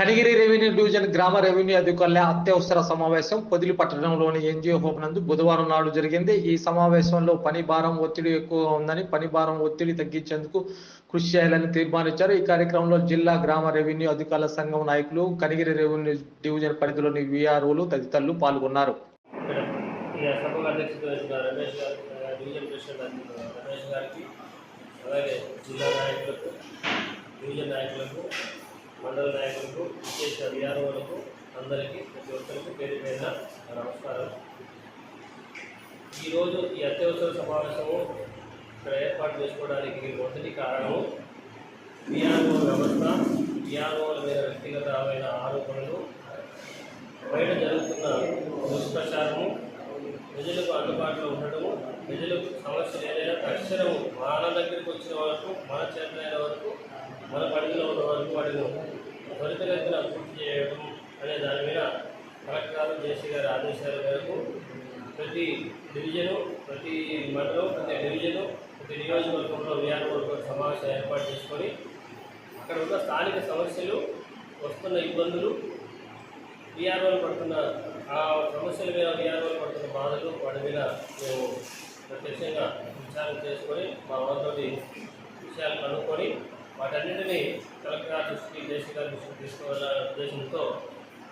Kanigiri revenue division గ్రామ revenue అధికారుల అత్యవసర సమావేశం పొదిలి పట్టణంలోని ఎన్జిఓ హోమ్ నందు బుధవారం నాడు జరిగింది. ఈ సమావేశంలో పని భారం ఒత్తిడి ఎక్కువగా ఉందని పని భారం ఒత్తిడి తగ్గించేందుకు కృషి చేయాలని తీర్మానించారు. ఈ కార్యక్రమంలో జిల్లా గ్రామ రెవెన్యూ అధికారుల సంఘం నాయకులు కనిగిరి రెవెన్యూ డివిజన్ పరిధిలోని విఆర్ఓలు తదితరులు పాల్గొన్నారు. అలాగే జిల్లా నాయకులకు డివిజన్ నాయకులకు మండల నాయకులకు విశేష విఆర్ఓలకు అందరికీ ప్రతి ఒక్కరికి పేరు మీద నమస్కారం ఈరోజు ఈ అత్యవసర సమావేశము ఇక్కడ ఏర్పాటు చేసుకోవడానికి మొదటి కారణము విఆర్ఓ వ్యవస్థ విఆర్ఓల మీద వ్యక్తిగతమైన ఆరోపణలు బయట జరుగుతున్న దుష్ప్రచారము ప్రజలకు అందుబాటులో ఉండటము ప్రజలకు సమస్యలు ఏదైనా తక్షణము మన దగ్గరికి వచ్చిన వరకు మన చేతనైన వరకు మన పరిధిలో ఉన్న వరకు వాటిని త్వరితగతిన పూర్తి చేయడం అనే దాని మీద కలెక్టర్ జేసీ గారి ఆదేశాల మేరకు ప్రతి డివిజను ప్రతి మండలం ప్రతి డివిజను ప్రతి నియోజకవర్గంలో విఆర్ఓ సమావేశం ఏర్పాటు చేసుకొని అక్కడ ఉన్న స్థానిక సమస్యలు వస్తున్న ఇబ్బందులు విఆర్ఓలు పడుతున్న ఆ సమస్యల మీద విఆర్ఓలు పడుతున్న బాధలు వాటి మీద మేము ప్రత్యక్షంగా విచారణ చేసుకొని మా వాళ్ళతోటి విషయాలు కనుక్కొని వాటన్నింటినీ కలెక్టర్ గారి దృష్టికి జేసీ తీసుకువెళ్ళాలనే ఉద్దేశంతో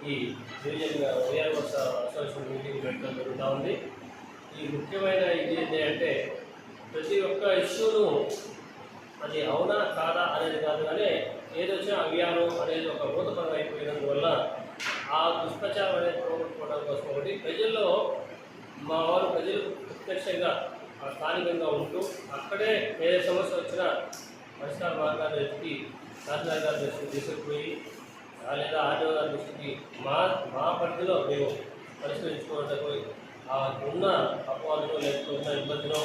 ఈ డివిజన్ విఆర్ఓ అసోసియేషన్ మీటింగ్ పెట్టడం జరుగుతూ ఉంది. ఈ ముఖ్యమైన ఇది ఏంటి అంటే ప్రతి ఒక్క ఇష్యూను అది అవునా కాదా అనేది కాదు కానీ ఏదొచ్చినా అవ్యాను అనేది ఒక భూతపరం అయిపోయినందువల్ల ఆ దుష్ప్రచారం అనేది పోగొట్టుకోవడం కోసం ఒకటి. ప్రజల్లో మా వారు ప్రజలు ప్రత్యక్షంగా ఆ స్థానికంగా ఉంటూ అక్కడే ఏ సమస్య వచ్చినా పరిష్కార మార్గాన్ని వెతికి తహసీల్దార్ గారి దృష్టికి తీసుకుపోయి లేదా ఆర్డీఓ గారి దృష్టికి మా మా పరిధిలో మేము పరిష్కరించుకోవడానికి ఆ ఉన్న అపవాదులు లేకపోతే ఉన్న ఇబ్బందిలో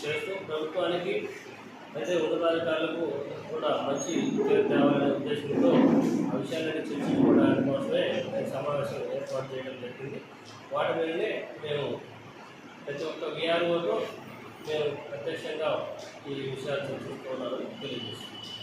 చేస్తూ ప్రభుత్వానికి అయితే ఉన్నతాధికారులకు కూడా మంచి పేరు తేవాలనే ఉద్దేశంతో ఆ విషయాలన్నీ చర్చించుకోవడానికి కోసమే సమావేశం ఏర్పాటు చేయడం జరిగింది. వాటి మీదనే మేము ప్రతి ఒక్క విఆర్ఓతో నేను ప్రత్యక్షంగా ఈ విషయాలు చర్చించుకోవాలని తెలియజేస్తున్నాను.